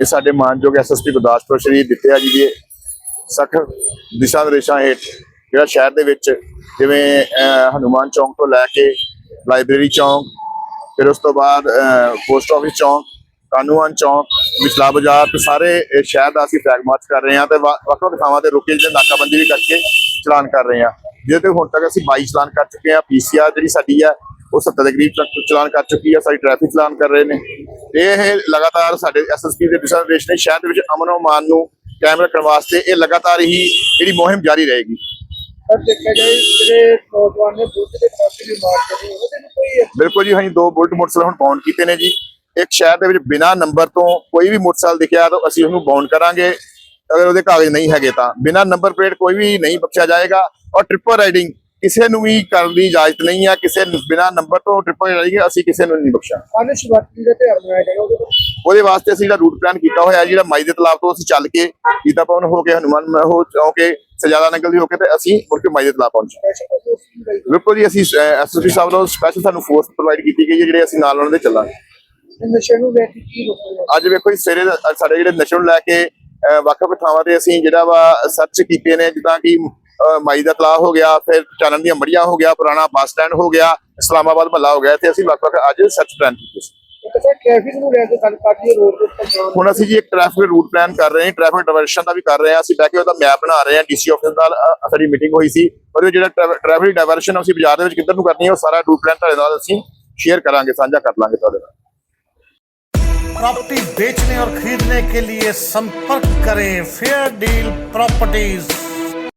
ਇਹ ਸਾਡੇ ਮਾਨਯੋਗ ਐਸਐਸਪੀ ਗੁਰਦਾਸਪੁਰ ਸ਼੍ਰੀ ਦਿੱਤਿਆ ਜੀ ਦੇ ਸਖਤ ਦਿਸ਼ਾ ਨਿਰਦੇਸ਼ਾਂ ਹੇਠ ਜਿਹੜਾ ਸ਼ਹਿਰ ਦੇ ਵਿੱਚ ਜਿਵੇਂ ਅਹ, ਹਨੂਮਾਨ ਚੌਂਕ ਤੋਂ ਲੈ ਕੇ ਲਾਇਬ੍ਰੇਰੀ ਚੌਂਕ ਫਿਰ ਉਸ ਤੋਂ ਬਾਅਦ ਪੋਸਟ ਆਫਿਸ ਚੌਂਕ ਕਾਨੂੰਨ ਚੌਂਕ ਮਿਸਲਾ ਬਾਜ਼ਾਰ ਤੇ ਸਾਰੇ ਸ਼ਹਿਰ ਦਾ ਅਸੀਂ ਫਲੈਗ ਮਾਰਚ ਕਰ ਰਹੇ ਹਾਂ ਤੇ ਵਾ- ਵੱਖ ਵੱਖ ਥਾਵਾਂ ਤੇ ਰੁਕੇ ਜਿਹੜੇ ਨਾਕਾਬੰਦੀ ਵੀ ਕਰਕੇ ਚਲਾਨ ਕਰ ਰਹੇ ਹਾਂ। ਜਿਹਦੇ ਤੇ ਹੁਣ ਤੱਕ ਅਸੀਂ 22 ਚਲਾਨ ਕਰ ਚੁੱਕੇ ਹਾਂ ਪੀਸੀਆਰ ਜਿਹੜੀ ਸਾਡੀ ਹੈ ਉਹ 70 ਦੇ ਕਰੀਬ ਚਲਾਨ ਕਰ ਚੁੱਕੀ ਹੈ ਸਾਡੀ ਟ੍ਰੈਫਿਕ ਚਲਾਨ ਕਰ ਰਹੇ ਨੇ। ਇਹ ਲਗਾਤਾਰ ਸਾਡੇ ਐਸਐਸਪੀ ਦੇ ਦਿਸ਼ਾ ਨਿਰਦੇਸ਼ ਨੇ ਸ਼ਹਿਰ ਦੇ ਵਿੱਚ ਅਮਨ ਅਮਾਨ ਨੂੰ ਕਾਇਮ ਰੱਖਣ ਵਾਸਤੇ ਇਹ ਲਗਾਤਾਰ ਹੀ ਜਿਹੜੀ ਮੁਹਿੰਮ ਜਾਰੀ ਰਹੇਗੀ। ਬਿਲਕੁਲ ਜੀ ਅਸੀਂ ਦੋ ਬੁਲਟ ਮੋਟਰਸਾਈਕਲ ਹੁਣ ਬਾਉਂਡ ਕੀਤੇ ਨੇ ਜੀ। ਇੱਕ ਸ਼ਹਿਰ ਦੇ ਵਿੱਚ ਬਿਨਾ ਨੰਬਰ ਤੋਂ ਕੋਈ ਵੀ ਮੋਟਰਸਾਈਕਲ ਦਿਖਿਆ ਤਾਂ ਅਸੀਂ ਉਹਨੂੰ ਬਾਉਂਡ ਕਰਾਂਗੇ। ਅਗਰ ਉਹਦੇ ਕਾਗਜ਼ ਨਹੀਂ ਹੈਗੇ ਤਾਂ ਬਿਨਾ ਨੰਬਰ ਪਲੇਟ ਕੋਈ ਵੀ ਨਹੀਂ ਬਖਸ਼ਿਆ ਜਾਏਗਾ। ਔਰ ਟ੍ਰਿਪਲ ਰਾਈਡਿੰਗ ਕਿਸੇ ਨੂੰ ਵੀ ਕਰਨ ਦੀ ਇਜਾਜ਼ਤ ਨਹੀਂ ਹੈ ਕਿਸੇ ਬਿਨਾ ਨੰਬਰ ਤੋਂ ਟ੍ਰਿਪਲ ਰਾਈਡਿੰਗ ਅਸੀਂ ਕਿਸੇ ਨੂੰ ਨਹੀਂ ਬਖਸ਼ਾਂਗੇ। ਅਨ ਸ਼ਿਵਰਾਤਰੀ ਦਾ ਤਿਉਹਾਰ ਮਨਾਇਆ ਜਾਏਗਾ ਉਹਦੇ ਵਾਸਤੇ ਅਸੀਂ ਜਿਹੜਾ ਰੂਟ ਪਲਾਨ ਕੀਤਾ ਹੋਇਆ ਜਿਹੜਾ ਮਾਈ ਦੇ ਤਲਾਬ ਤੋਂ ਅਸੀਂ ਚੱਲ ਕੇ ਗੀਤਾ ਭਵਨ ਹੋ ਕੇ ਹਨੂਮਾਨ ਹੋ ਹੋ ਕੇ ਸਜਾਦਾ ਨਗਰ ਦੀ ਹੋ ਕੇ ਤੇ ਅਸੀਂ ਮੁੜ ਕੇ ਮਾਈ ਦੇ ਤਲਾਬ ਪਹੁੰਚੇ। ਬਿਲਕੁਲ ਜੀ ਅਸੀਂ ਐਸਐਸਪੀ ਸਾਹਿਬ ਵੱਲੋਂ ਸਪੈਸ਼ਲ ਸਾਨੂੰ ਫੋਰਸ ਪ੍ਰੋਵਾਈਡ ਕੀਤੀ ਗਈ ਹੈ ਜਿਹੜੇ ਅਸੀਂ ਨਾਲ ਉਹਨਾਂ ਦੇ ਚੱਲਾਂਗੇ। ਤੇ ਨਸ਼ੇ ਨੂੰ ਲੈ ਕੇ ਕੀ ਰੋਕਣਾ ਅੱਜ ਵੇਖੋ ਜੀ ਸਵੇਰੇ ਸਾਡੇ ਜਿਹੜੇ ਨਸ਼ੇ ਨੂੰ ਲੈ ਕੇ ਅਹ, ਵੱਖ-ਵੱਖ ਥਾਵਾਂ ਤੇ ਅਸੀਂ ਜਿਹੜਾ ਵਾ ਸਰਚ ਕੀਤੇ ਨੇ ਜਿੱਦਾਂ ਕਿ ਮਾਈ ਦਾ ਤਲਾਅ ਹੋ ਗਿਆ ਫਿਰ ਚਾਨਣ ਦੀਆਂ ਮੜੀਆਂ ਹੋ ਗਿਆ ਪੁਰਾਣਾ ਬੱਸ ਸਟੈਂਡ ਹੋ ਗਿਆ ਇਸਲਾਮਾਬਾਦ ਮਹੱਲਾ ਹੋ ਗਿਆ ਤੇ ਅਸੀਂ ਵੱਖ-ਵੱਖ ਅੱਜ ਸਰਚ ਪਲਾਨ ਕੀਤੇ ਸੀ ਇੱਕ ਤਾਂ ਟ੍ਰੈਫਿਕ ਨੂੰ ਲੈ ਕੇ ਗੱਲ ਕਰਦੀ ਹੈ ਰੋਡ ਦੇ ਉੱਪਰ ਜਾਮ ਹੁਣ ਅਸੀਂ ਜੀ ਇੱਕ ਟ੍ਰੈਫਿਕ ਰੂਟ ਪਲਾਨ ਕਰ ਰਹੇ ਹਾਂ ਟ੍ਰੈਫਿਕ ਡਾਇਵਰਸ਼ਨ ਦਾ ਵੀ ਕਰ ਰਹੇ ਹਾਂ ਅਸੀਂ ਬਹਿ ਕੇ ਉਹਦਾ ਮੈਪ ਬਣਾ ਰਹੇ ਹਾਂ ਡੀਸੀ ਆਫਿਸ ਨਾਲ ਅ, ਸਾਡੀ ਮੀਟਿੰਗ ਹੋਈ ਸੀ ਉਹਦੇ ਵਿੱਚ ਜਿਹੜਾ ਟ੍ਰੈਫਿਕ ਡਾਇਵਰਸ਼ਨ ਅਸੀਂ ਬਾਜ਼ਾਰ ਦੇ ਵਿੱਚ ਕਿੱਧਰ ਨੂੰ ਕਰਨੀ ਹੈ ਉਹ ਸਾਰਾ ਰੂਟ ਪਲਾਨ ਤੁਹਾਡੇ ਨਾਲ ਅਸੀਂ ਸ਼ੇਅਰ ਕਰਾਂਗੇ ਸਾਂਝਾ ਕਰ ਲਾਂਗੇ ਤੁਹਾਡੇ ਨਾਲ प्रॉपर्टी बेचने और खरीदने के लिए संपर्क करें फेयर डील प्रॉपर्टीज